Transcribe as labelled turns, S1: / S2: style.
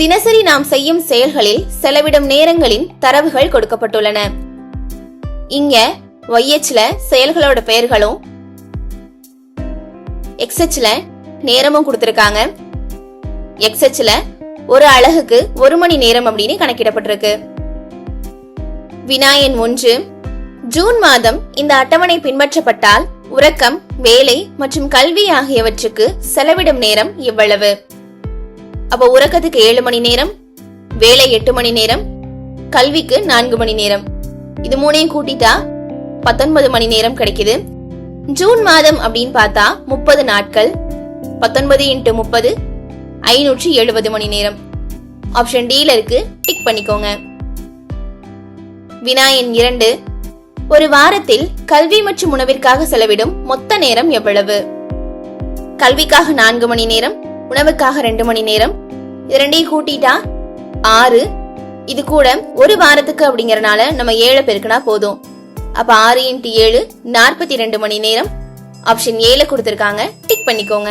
S1: தினசரி நாம் செய்யும் செயல்களில் செலவிடும் நேரங்களின் தரவுகள் கொடுக்கப்பட்டுள்ளன. இங்க ஒய்எச்ல செயல்களோட பெயர்களும் எக்ஸ்எச்ல நேரமும் கொடுத்திருக்காங்க. எக்ஸ்எச்ல ஒரு அழகுக்கு ஒரு மணி நேரம் அப்படின்னு கணக்கிடப்பட்டிருக்கு. வினாயன் ஒன்று ஜூன் மாதம் இந்த அட்டவணை பின்பற்றப்பட்டால் உறக்கம் வேலை மற்றும் கல்வி ஆகியவற்றுக்கு செலவிடும் நேரம் இவ்வளவு. அப்ப உறக்கத்துக்கு ஏழு மணி நேரம் வேலை எட்டு மணி நேரம் கல்விக்கு நான்கு மணி நேரம். இது மூணையும் கூட்டிட்டா பத்தொன்பது மணி நேரம் கிடைக்குது. ஜூன் மாதம் அப்படின்னு பார்த்தா முப்பது நாட்கள் பத்தொன்பது இன்ட்டு முப்பது ஐநூற்றி எழுபது மணி நேரம். ஆப்ஷன் டில இருக்கு டிக் பண்ணிக்கோங்க. வினாயன் இரண்டு. ஒரு வாரத்தில் கல்வி மற்றும் உணவிற்காக செலவிடும் மொத்த நேரம் எவ்வளவு? கல்விக்காக நான்கு மணி நேரம் உணவுக்காக ரெண்டு மணி நேரம். இது ரெண்டையும் கூட்டிட்டா ஆறு. இது கூட ஒரு வாரத்துக்கு அப்படிங்கறனால நம்ம ஏழு பெருக்கினா போதும். அப்ப ஆறு இன்ட்டு ஏழு நாற்பத்தி ரெண்டு மணி நேரம். ஆப்ஷன் ஏழு கொடுத்திருக்காங்க. டிக் பண்ணிக்கோங்க.